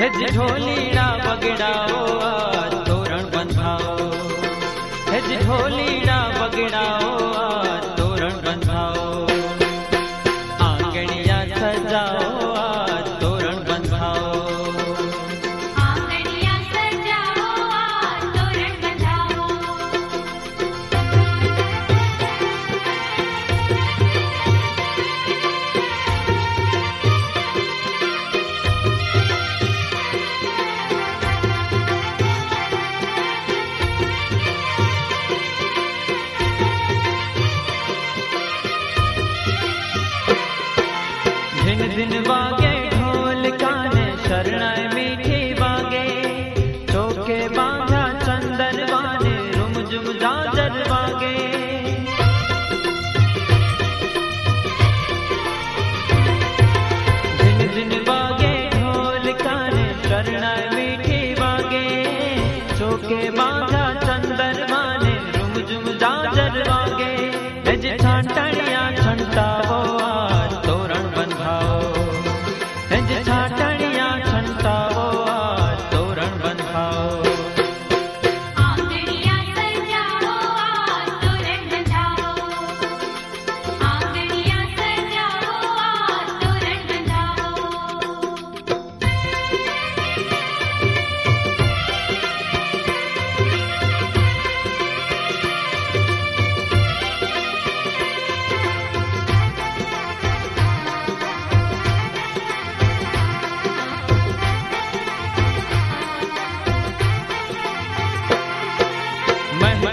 હેજ ઢોલીડા બગડાઓ તોરણ બંધાઓ. હેજ ઢોલીડા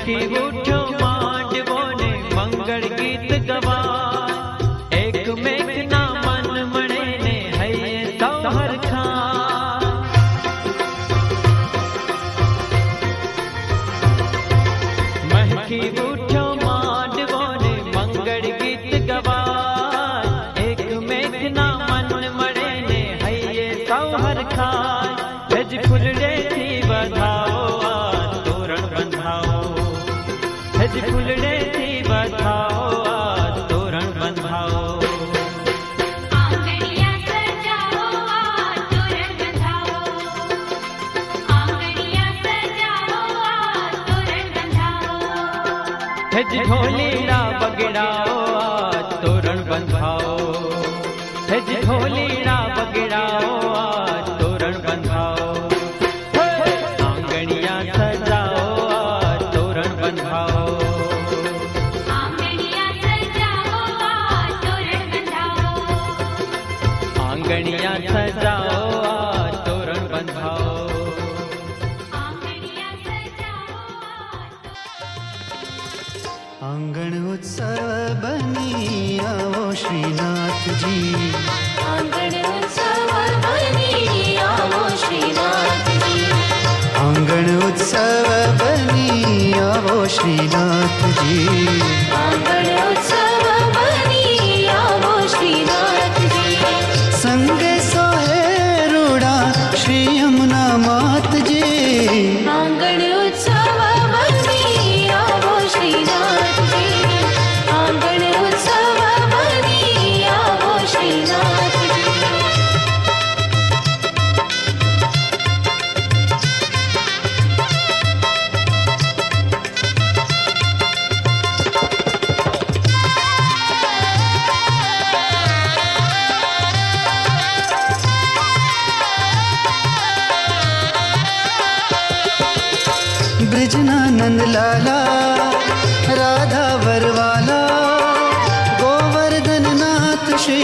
Kibuchu. જ ફૂલડેથી બતાવો આજ તોરણ બંધાવો. જ ઢોલીના બગડા जी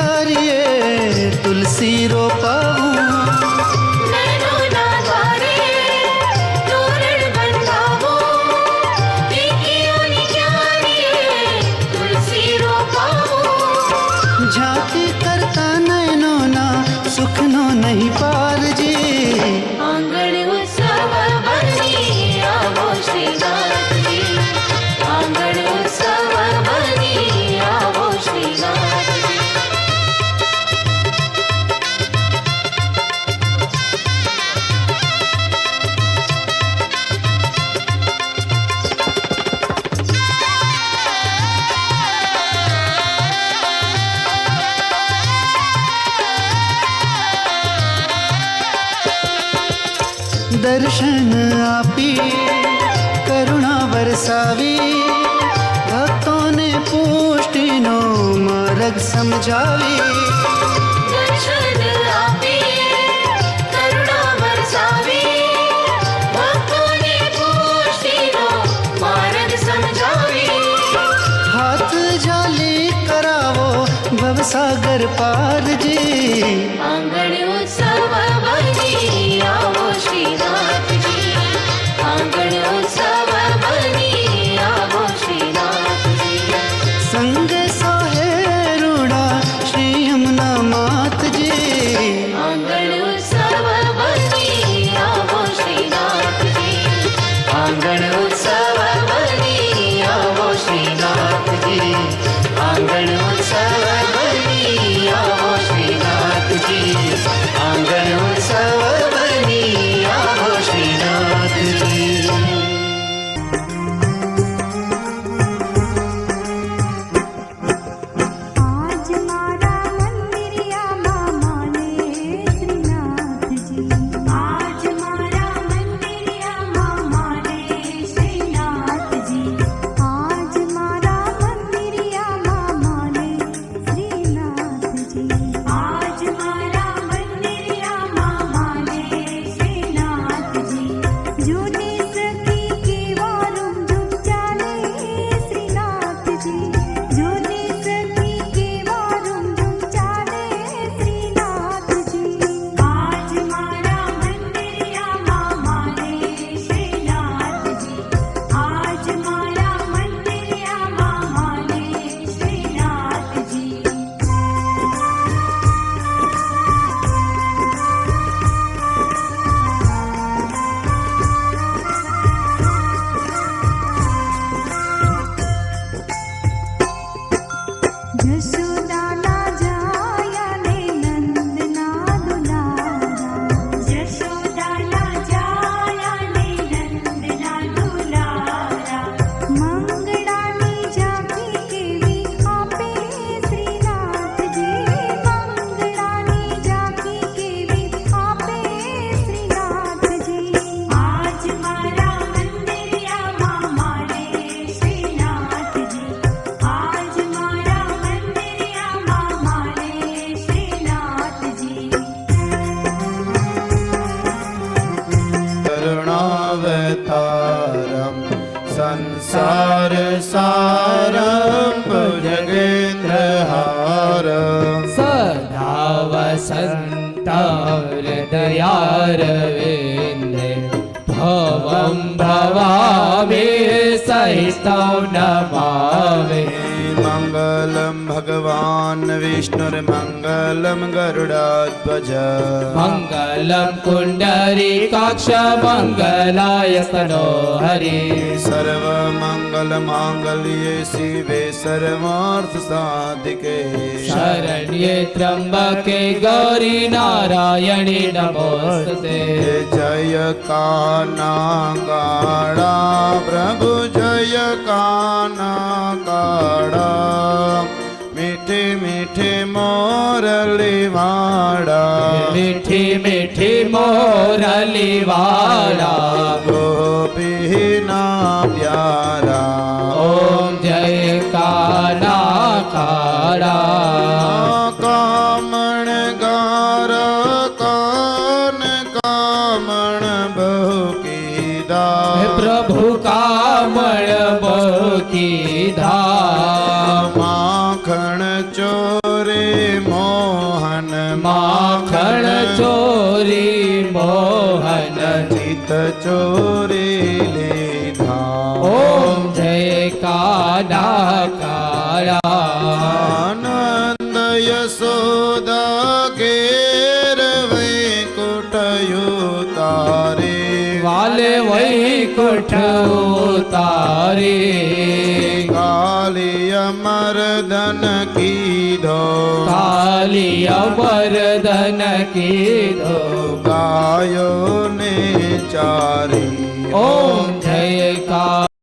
प्यारी समझावी संतारदयारविन्दे भवं भवामि सहितं नमामि भगवान् विष्णुर्मङ्गलं गरुडाध्वज मङ्गलं कुण्डरी काक्ष मङ्गलाय स्तनो हरि सर्वमङ्गलमाङ्गल्ये शिवे सर्वार्थसाधिके शरण्ये त्र्यम्बके गौरी नारायणे नमोस्ते जय कानागाडा प्रभु जय कानागाडा મીઠી મોરલી વાળા મીઠી મીઠી મોરલી વાળા ગોપીના પ્યાર ના કાળા આનંદ યશોદા કેર વૈકુટયો તારે વાલે વૈકુઠ તારે કાલી અમરદન કીધો. કાલી અમરદન કીધો ગાયો ને ચારી. ઓમ જય કા